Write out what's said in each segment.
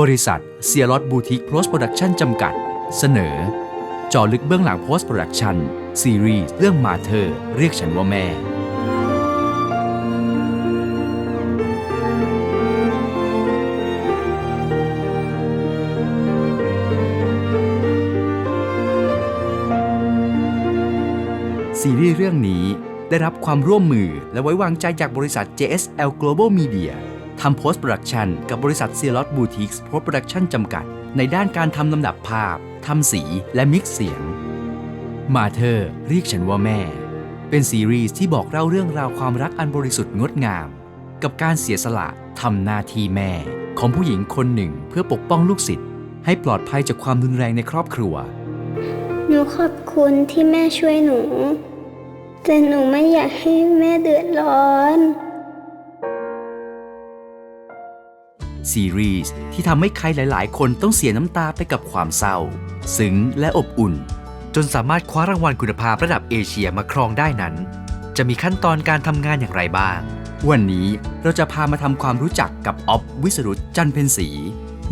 บริษัทเซียร t บูติกโพสต์โปรดักชั่นจำกัด เสนอ จอลึกเบื้องหลังโพสต์โปรดักชั่นซีรีส์เรื่องมาเธอ เรียกฉันว่าแม่ ซีรีส์เรื่องนี้ได้รับความร่วมมือและไว้วางใจจากบริษัท JSL Global Media ทำ Post Production กับบริษัท c e l o t Boutiques Post Production จำกัด ในด้านการทำลำดับภาพ ทำสีและมิกซ์เสียง มาเธอเรียกฉันว่าแม่ เป็นซีรีส์ที่บอกเล่าเรื่องราวความรักอันบริสุทธิ์งดงาม กับการเสียสละทำหน้าที่แม่ ของผู้หญิงคนหนึ่งเพื่อปกป้องลูกศิษย์ให้ปลอดภัยจากความรุนแรงในครอบครัว หนูขอบคุณที่แม่ช่วยหนู แต่หนูไม่อยากให้แม่เดือดร้อน ซีรีส์ที่ทำให้ใครหลาย ๆ คนต้องเสียน้ำตาไปกับความเศร้า ซึ้งและอบอุ่น จนสามารถคว้ารางวัลคุณภาพระดับเอเชียมาครองได้นั้น จะมีขั้นตอนการทำงานอย่างไรบ้าง วันนี้เราจะพามาทำความรู้จักกับออฟวิสรุตจันเพ็ญศรี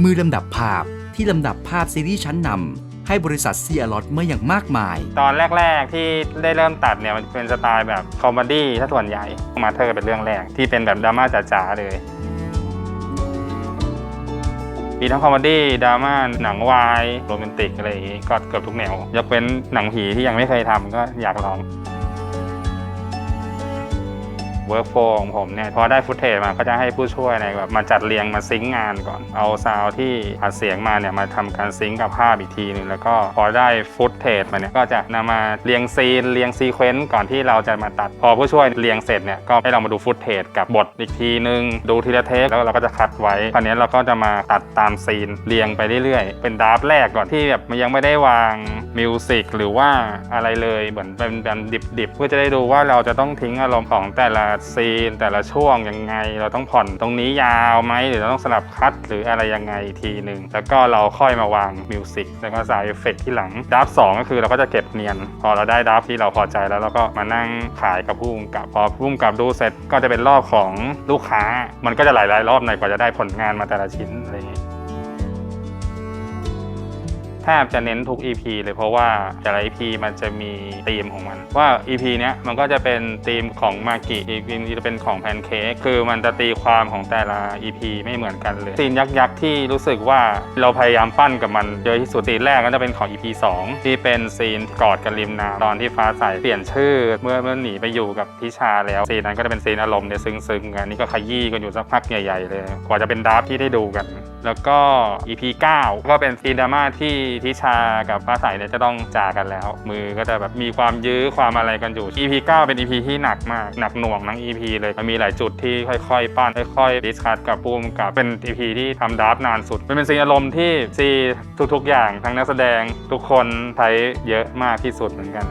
มือลำดับภาพที่ลำดับภาพซีรีส์ชั้นนำให้บริษัทซียรอตเมื่ออย่างมากมาย ตอนแรก ๆ ที่ได้เริ่มตัดเนี่ยมันเป็นสไตล์แบบคอมเมดี้ถ้าส่วนใหญ่มาเธอเป็นเรื่องแรกที่เป็นแบบดราม่าจ๋าๆเลย มีทั้งคอมเมดี้ดราม่าหนังวายโรแมนติกอะไรอย่างงี้ก็เกือบทุกแนวยกเว้นหนังผีที่ยังไม่เคยทำก็อยากลอง เวิร์กโฟของผมเนี่ยพอได้ฟุตเทจมาก็จะให้ผู้ช่วยเนี่ยแบบมาจัดเรียงมาซิงค์งานก่อน เอาซาวที่อัดเสียงมาเนี่ยมาทำการซิงค์กับภาพอีกทีหนึงแล้วก็พอได้ฟุตเทจมาเนี่ยก็จะนำมาเรียงซีนเรียงซีเควนต์ก่อนที่เราจะมาตัด พอผู้ช่วยเรียงเสร็จเนี่ยก็ให้เรามาดูฟุตเทจกับบทอีกทีนึง ดูทีละเทปแล้วเราก็จะคัดไว้คราวนี้เราก็จะมาตัดตามซีนเรียงไปเรื่อยๆ เป็นดราฟแรกก่อนที่แบบมันยังไม่ได้วางมิวสิกหรือว่าอะไรเลยเหมือนเป็นแบบดิบๆเพื่อจะได้ดูว่าเราจะต้องทิ้งอารมณ์ของแต่ละซีนแต่ละช่วงยังไง เราต้องผ่อนตรงนี้ยาวไหมหรือเราต้องสลับคัดหรืออะไรยังไงทีหนึ่งแล้วก็เราค่อยมาวางมิวสิกแล้วก็ใส่เอฟเฟกที่หลังดราฟต์สองก็คือเราก็จะเก็บเนียน พอเราได้ดราฟต์ที่เราพอใจแล้วเราก็มานั่งขายกับผู้กำกับพอผู้กำกับดูเสร็จก็จะเป็นรอบของลูกค้า มันก็จะหลายๆรอบในอยกว่าจะได้ผลงานมาแต่ละชิ้นอะไรอย่างนี้ แทบจะเน้นทุก EP เลยเพราะว่าแต่ละ EP มันจะมีธีมของมัน ว่า EP เนี้ยมันก็จะเป็นธีมของมากิ EP นี้จะเป็นของแพนเค้กคือมันจะตีความของแต่ละ EP ไม่เหมือนกันเลยซีนยักษ์ๆที่รู้สึกว่าเราพยายามปั้นกับมันเยอะที่สุดซีนแรกก็จะเป็นของ EP 2 ที่เป็นซีนกอดกันริมน้ำตอนที่ฟ้าใสเปลี่ยนชื่อ เมื่อเมื่อหนีไปอยู่กับทิชาแล้วซีนนั้นก็จะเป็นซีนอารมณ์เนี่ยซึ้งๆกันนี่ก็ขยี้กันอยู่สักพักใหญ่ๆเลยกว่าจะเป็นดาราฟที่ได้ดูกัน แล้วก็ EP 9 ก็เป็นซีนดราม่าที่ทิชากับฟ้าใสเนี่ยจะต้องจากันแล้ว มือก็จะแบบมีความยื้อความอะไรกันอยู่ EP 9 เป็น EP ที่หนักมาก หนักหน่วงทั้ง EP เลยมันมีหลายจุดที่ค่อยๆ ปั้นค่อยๆดิสคัทกับปูมกับเป็น EP ที่ทำดราฟนานสุดมันเป็นซีนอารมณ์ที่ซีทุกๆ อย่างทั้งนักแสดงทุกคนใช้เยอะมากที่สุดเหมือนกัน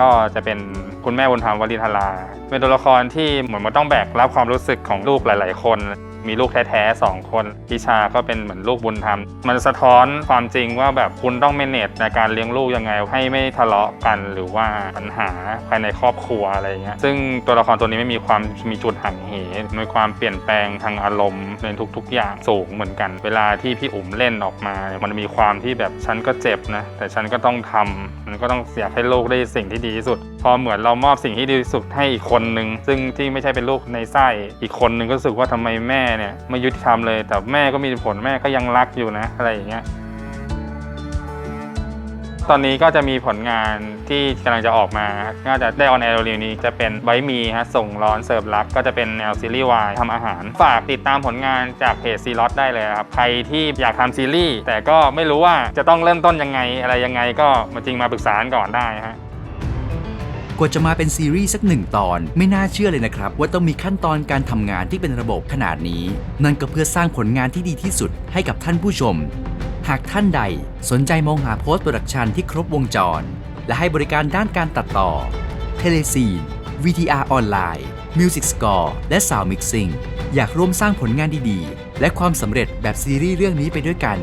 ก็จะเป็นคุณแม่บุญธรรมวลินทราเป็นตัวละครที่เหมือนมันต้องแบกรับความรู้สึกของลูกหลาย ๆ คน มีลูกแท้ๆสองคนพิชาก็เป็นเหมือนลูกบุญธรรม มันสะท้อนความจริงว่าแบบคุณต้องเมเนจในการเลี้ยงลูกยังไง ให้ไม่ทะเลาะกันหรือว่าปัญหาภายในครอบครัวอะไรเงี้ยซึ่งตัวละครตัวนี้ไม่มีความมีจุดหันเหมีความเปลี่ยนแปลงทางอารมณ์ในทุก ๆ อย่างสูงเหมือนกัน เวลาที่พี่อุ๋มเล่นออกมาเนี่ยมันมีความที่แบบฉันก็เจ็บนะแต่ฉันก็ต้องทำมันก็ต้องเสียให้ลูกได้สิ่งที่ดีที่สุดพอเหมือนเรามอบสิ่งที่ดีที่สุดให้อีกคนนึงซึ่งที่ไม่ใช่เป็นลูกในไส้อีกคนนึงก็รู้สึกว่าทำไมแม่เนี่ยไม่ยุติธรรมเลย แต่แม่ก็มีผลแม่ก็ยังรักอยู่นะอะไรอย่างเงี้ยตอนนี้ก็จะมีผลงานที่กำลังจะออกมาก็จะได้ออนแอร์เร็วนี้จะเป็นไวมีฮะส่งร้อนเสิร์ฟรัก ก็จะเป็นแนวซีรีส์วายทำอาหาร ฝากติดตามผลงานจากเพจซีรอสได้เลยครับ ใครที่อยากทำซีรีส์แต่ก็ไม่รู้ว่าจะต้องเริ่มต้นยังไงอะไรยังไงก็มาจริงมาปรึกษากันก่อนได้ฮะ กว่าจะมาเป็นซีรีส์สักหนึ่งตอน ไม่น่าเชื่อเลยนะครับ ว่าต้องมีขั้นตอนการทำงานที่เป็นระบบขนาดนี้ นั่นก็เพื่อสร้างผลงานที่ดีที่สุดให้กับท่านผู้ชม หากท่านใดสนใจมองหาโพสต์โปรดักชันที่ครบวงจร และให้บริการด้านการตัดต่อ เทเลซีน VTR ออนไลน์ Music Score และ Sound Mixing อยากร่วมสร้างผลงานดีๆ และความสำเร็จแบบซีรีส์เรื่องนี้ไปด้วยกัน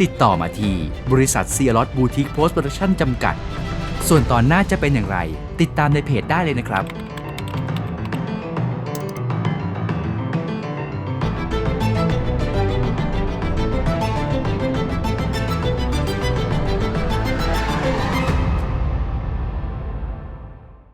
ติดต่อมาที่บริษัท c e a r o t Boutique Post Production จำกัด ส่วนตอนหน้าจะเป็นอย่างไร ติดตามในเพจได้เลยนะครับ